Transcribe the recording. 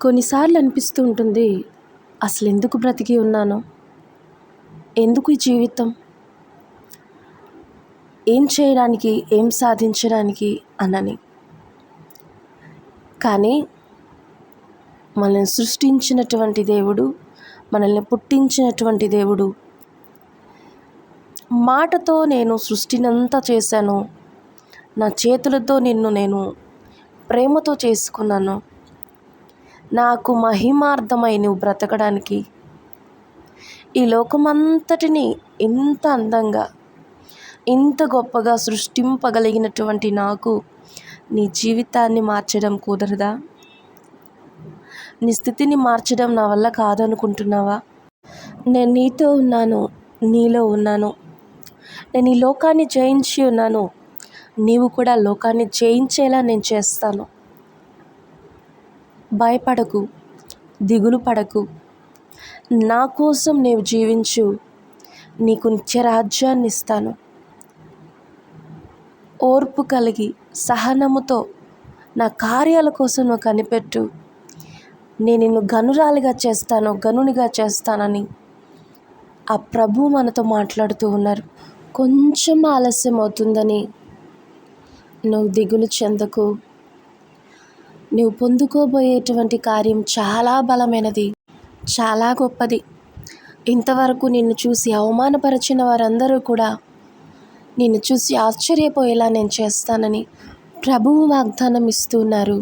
కొన్నిసార్లు అనిపిస్తూ ఉంటుంది అసలు ఎందుకు బ్రతికి ఉన్నాను? ఎందుకు ఈ జీవితం? ఏం చేయడానికి ఏం సాధించడానికి అనని. కానీ మనల్ని సృష్టించినటువంటి దేవుడు మనల్ని పుట్టించినటువంటి దేవుడు మాటతో నేను సృష్టినంతా చేశాను నా చేతులతో నిన్ను నేను ప్రేమతో చేసుకున్నాను నాకు మహిమార్థమై నువ్వు బ్రతకడానికి. ఈ లోకమంతటిని ఇంత అందంగా ఇంత గొప్పగా సృష్టింపగలిగినటువంటి నాకు నీ జీవితాన్ని మార్చడం కుదరదా? నీ స్థితిని మార్చడం నా వల్ల కాదనుకుంటున్నావా? నేను నీతో ఉన్నాను నీలో ఉన్నాను. నేను ఈ లోకాన్ని జయించి ఉన్నాను. నీవు కూడా లోకాన్ని జయించేలా నేను చేస్తాను. భయపడకు దిగులు పడకు. నా కోసం నీవు జీవించు నీకు నిత్యరాజ్యాన్ని ఇస్తాను. ఓర్పు కలిగి సహనముతో నా కార్యాల కోసం నువ్వు కనిపెట్టు. నేను నిన్ను గనురాలిగా చేస్తాను గనునిగా చేస్తానని ఆ ప్రభు మనతో మాట్లాడుతూ ఉన్నారు. కొంచెం ఆలస్యం అవుతుందని నువ్వు దిగులు చెందకు. నువ్వు పొందుకోబోయేటువంటి కార్యం చాలా బలమైనది చాలా గొప్పది. ఇంతవరకు నిన్ను చూసి అవమానపరిచిన వారందరూ కూడా నిన్ను చూసి ఆశ్చర్యపోయేలా నేను చేస్తానని ప్రభువు వాగ్దానం ఇస్తున్నారు